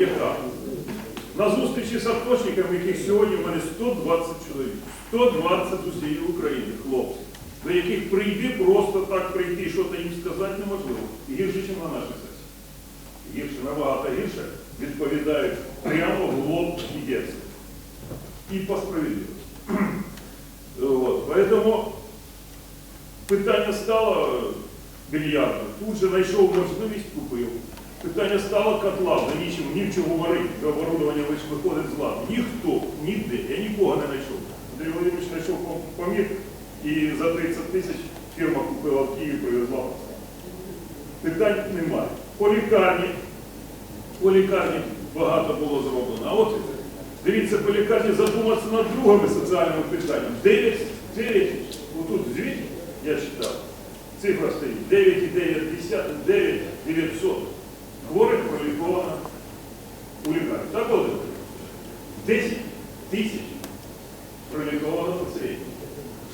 яка? На зустрічі з аточниками, яких сьогодні в мене 120 чоловік, 120 з усієї України, хлопці, до яких прийди просто так прийти і щось їм сказати неможливо. І гірше, ніж на нашій сесії. Гірше, набагато гірше відповідають прямо в лоб ідеться. І по справедливості. Поэтому питання стало більярду. Тут же знайшов можливість, купив. Питання стало котла, нічим, ні в чому варити, до оборудовання лише виходить з ладу. Ніхто, ніде, я нікого не знайшов. Андрій Володимирович знайшов помір і за 30 тисяч фірма купила в Києві, привезла. Питань немає. По лікарні, по лікарні багато було зроблено. А от дивіться, по лікарні задуматися над другими соціальними питаннями. 9, 9, отут звіт, я читав, цифра стоїть, 9,9, 9 900 хворих проліковано у лікарні. Так, Володимир? 10 тисяч проліковано пацієнтів.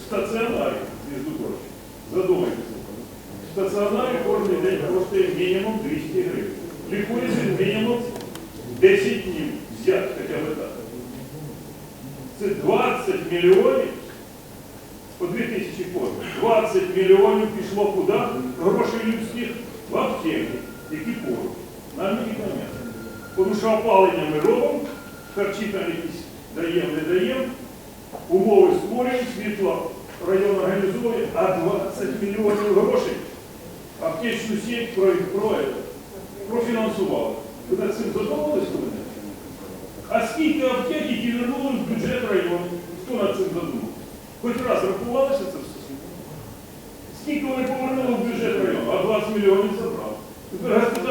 Стаціонарі, між прочим. Задумайтеся. Стаціонарі кожен день коштує мінімум 200 гривень. Лікується мінімум 10 днів. Взять хоча б так. Це 20 мільйонів по 2 тисячі кожен. 20 мільйонів пішло куди? Грошей людських в аптеки, які поруч. На медикаменти. Тому що опалення ми робимо, харчі там якісь даємо, не даємо, умови створюємо, світло район організовує, а 20 мільйонів грошей аптечну про, профінансували. Ви над цим задумались у мене? А скільки аптек, які вернули в бюджет району? Хто над цим задумав? Хоч раз рахувалося це все? Скільки вони повернули в бюджет району? А 20 мільйонів забрали.